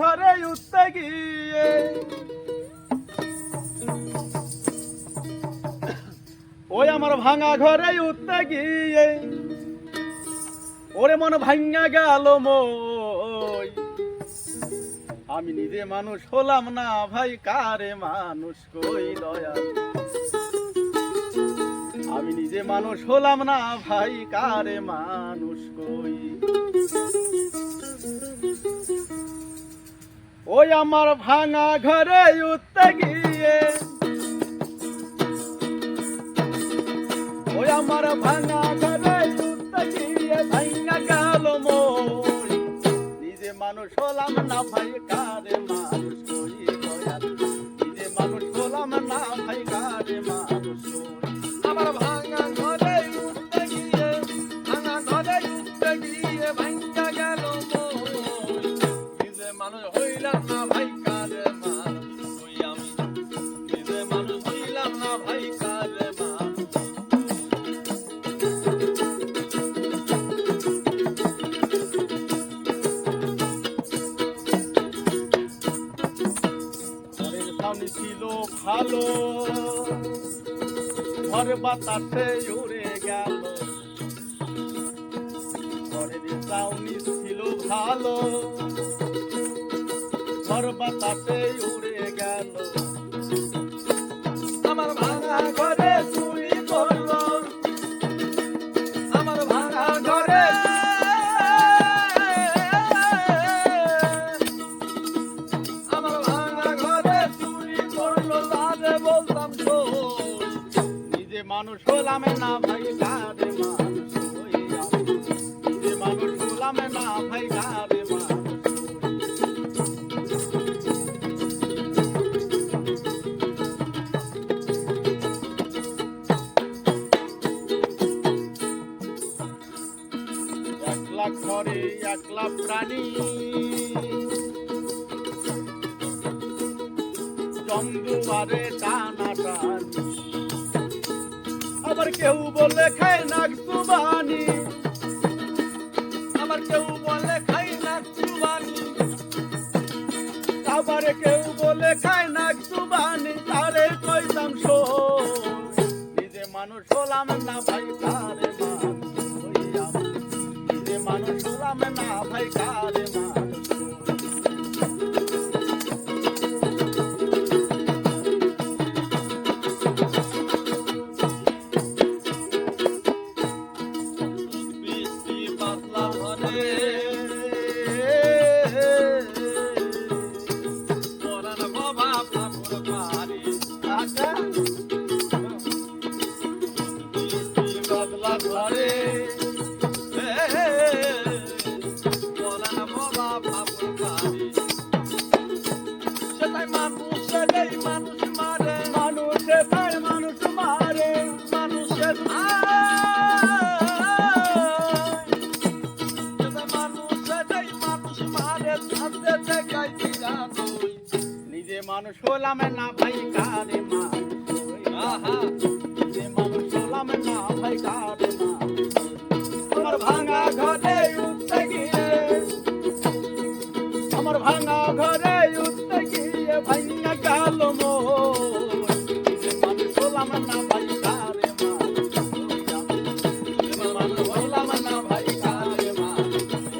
ঘরে উঠতে গিয়ে। ওই আমার ভাঙা ঘরে উঠতে গিয়ে। ওরে মন ভাঙ্গা গেল মই। আমি নিজে মানুষ হলাম না ভাই, কারে মানুষ কই দয়া আমি নিজে মানুষ হলাম না ভাই, কারে মানুষ কই? ওই আমার ভাঙা ঘরে উঠতে গিয়ে। ওই আমার ভাঙা ঘরে উঠতে গিয়ে ভাঙা গেল নিজে মানুষ হলাম না ভাই, কারে মানুষ কই নিজে মানুষ হলাম না ভাই, কারে মানুষ মানুষ হইলাম না মানুষ কই আমি মানুষ হইলাম না ভাই কারে সামনে ছিল ভালো, ঘর বাতাসে উড়ে গেল। ঘরের সামনে ছিল ভালো ঘর বাতাসে উড়ে গেল। আমার ভাঙা ঘরে চুরি করল। আমার ভাঙা ঘরে আমার ভাঙা ঘরে চুরি করল তারে বলতাম তো নিজে মানুষ হলাম না ভাই কারে মানুষ হই আমি। নিজে মানুষ হলাম না ভাই কারে ঘরে একলা প্রাণী। জমদুয়ারে টানা টানি। আবার কেউ বলে খাই নাক সুবানি আবার কেউ বলে খাই নাক সুবানি আবার কেউ বলে খাই নাক সুবানি তারে কইতাম শো নিজে মানুষ হলাম না ভাই মানুষ হলাম না মানুষ হলাম না ভাই কারে মানুষ হলাম না ভাই কারে ভাঙা ঘরে উঠতে গিয়ে ভাঙিয়া গেল মোর। আমি সোলাম না ভাই